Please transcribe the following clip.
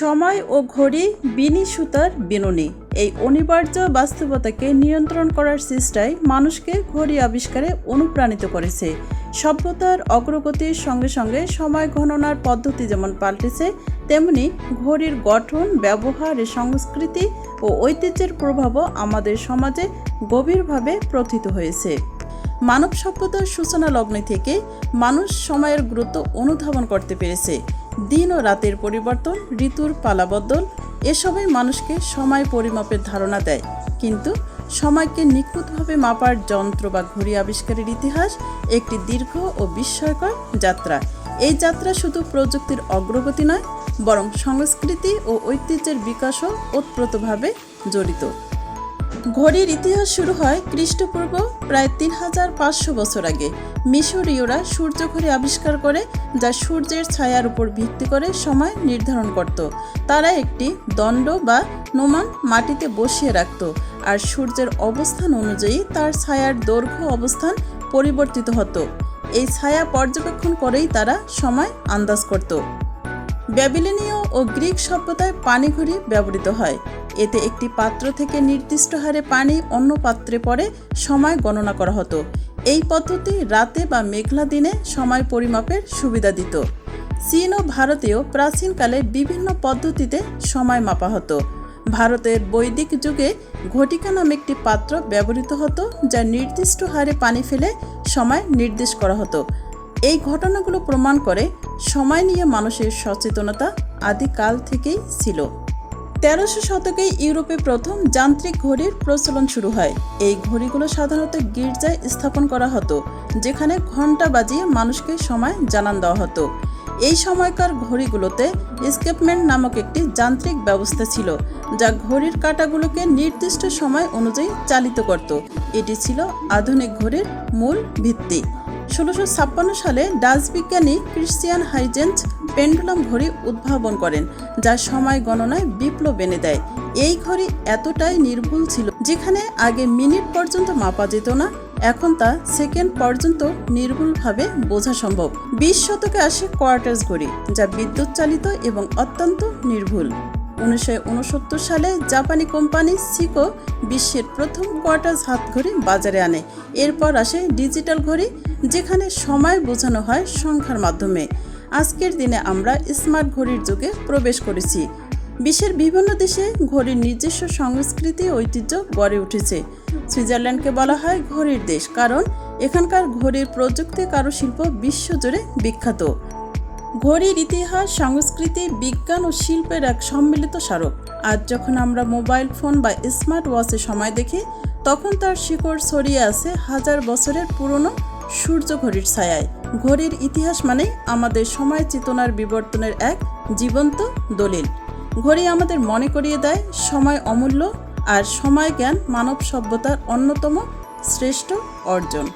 সময় ও ঘড়ি বিনি সুতার বিনুনি। এই অনিবার্য বাস্তবতাকে নিয়ন্ত্রণ করার চেষ্টায় মানুষকে ঘড়ি আবিষ্কারে অনুপ্রাণিত করেছে। সভ্যতার অগ্রগতির সঙ্গে সঙ্গে সময় গণনার পদ্ধতি যেমন পাল্টেছে, তেমনি ঘড়ির গঠন, ব্যবহার, সংস্কৃতি ও ঐতিহ্যের প্রভাবও আমাদের সমাজে গভীরভাবে প্রথিত হয়েছে। মানব সভ্যতার সূচনা লগ্নে থেকে মানুষ সময়ের গুরুত্ব অনুধাবন করতে পেরেছে। দিন ও রাতের পরিবর্তন, ঋতুর পালাবদল, এসবই মানুষকে সময় পরিমাপের ধারণা দেয়। কিন্তু সময়কে নিখুঁতভাবে মাপার যন্ত্র বা ঘড়ি আবিষ্কারের ইতিহাস একটি দীর্ঘ ও বিস্ময়কর যাত্রা। এই যাত্রা শুধু প্রযুক্তির অগ্রগতি নয়, বরং সংস্কৃতি ও ঐতিহ্যের বিকাশও ওতপ্রোতভাবে জড়িত। ঘড়ির ইতিহাস শুরু হয় খ্রিস্টপূর্ব প্রায় তিন হাজার পাঁচশো বছর আগে। মিশরীয়রা সূর্য ঘড়ি আবিষ্কার করে, যা সূর্যের ছায়ার উপর ভিত্তি করে সময় নির্ধারণ করত। তারা একটি দণ্ড বা নোমান মাটিতে বসিয়ে রাখত আর সূর্যের অবস্থান অনুযায়ী তার ছায়ার দৈর্ঘ্য অবস্থান পরিবর্তিত হতো। এই ছায়া পর্যবেক্ষণ করেই তারা সময় আন্দাজ করত। ব্যাবিলনীয় ও গ্রিক সভ্যতায় পানিঘড়ি ব্যবহৃত হয়। এতে একটি পাত্র থেকে নির্দিষ্ট হারে পানি অন্য পাত্রে পরে সময় গণনা করা হতো। এই পদ্ধতি রাতে বা মেঘলা দিনে সময় পরিমাপের সুবিধা দিত। চীন ও ভারতেও প্রাচীনকালে বিভিন্ন পদ্ধতিতে সময় মাপা হতো। ভারতের বৈদিক যুগে ঘটিকা নামে একটি পাত্র ব্যবহৃত হতো যা নির্দিষ্ট হারে পানি ফেলে সময় নির্দেশ করা হতো। এই ঘটনাগুলো প্রমাণ করে সময় নিয়ে মানুষের সচেতনতা আদিকাল থেকেই ছিল। তেরোশো শতকে ইউরোপে প্রথম যান্ত্রিক ঘড়ির প্রচলন শুরু হয়। এই ঘড়িগুলো সাধারণত গির্জায় স্থাপন করা হতো, যেখানে ঘণ্টা বাজিয়ে মানুষকে সময় জানান দেওয়া হতো। এই সময়কার ঘড়িগুলোতে স্কেপমেন্ট নামক একটি যান্ত্রিক ব্যবস্থা ছিল, যা ঘড়ির কাঁটাগুলোকে নির্দিষ্ট সময় অনুযায়ী চালিত করত। এটি ছিল আধুনিক ঘড়ির মূল ভিত্তি। ষোলোশো ছাপ্পান্ন সালে ডাচ বিজ্ঞানী ক্রিশ্চিয়ান হাইজেন্স পেন্ডুলাম ঘড়ি উদ্ভাবন করেন, যা সময় গণনায় বিপ্লব এনে দেয়। এই ঘড়ি এতটাই নির্ভুল ছিল, যেখানে আগে মিনিট পর্যন্ত মাপা যেত না, এখন তা সেকেন্ড পর্যন্ত নির্ভুলভাবে বোঝা সম্ভব। বিশ শতকে আসে কোয়ার্টার্স ঘড়ি, যা বিদ্যুৎ চালিত এবং অত্যন্ত নির্ভুল। উনিশশো উনসত্তর সালে জাপানি কোম্পানি সিকো বিশ্বের প্রথম কোয়ার্টার্স হাত ঘড়ি বাজারে আনে। এরপর আসে ডিজিটাল ঘড়ি, যেখানে সময় বোঝানো হয় সংখ্যার মাধ্যমে। আজকের দিনে আমরা স্মার্ট ঘড়ির যুগে প্রবেশ করেছি। বিশ্বের বিভিন্ন দেশে ঘড়ির নিজস্ব সংস্কৃতি ঐতিহ্য গড়ে উঠেছে। সুইজারল্যান্ডকে বলা হয় ঘড়ির দেশ, কারণ এখানকার ঘড়ির প্রযুক্তি কারুশিল্প বিশ্বজুড়ে বিখ্যাত। ঘড়ির ইতিহাস, সংস্কৃতি, বিজ্ঞান ও শিল্পের এক সম্মিলিত স্মারক। আজ যখন আমরা মোবাইল ফোন বা স্মার্ট ওয়াচে সময় দেখি, তখন তার শিকড় ছড়িয়ে আছে হাজার বছরের পুরনো সূর্য ঘড়ির ছায়ায়। ঘড়ির ইতিহাস মানে আমাদের সময় চেতনার বিবর্তনের এক জীবন্ত দলিল। ঘড়ি আমাদের মনে করিয়ে দেয় সময় অমূল্য আর সময় জ্ঞান মানব সভ্যতার অন্যতম শ্রেষ্ঠ অর্জন।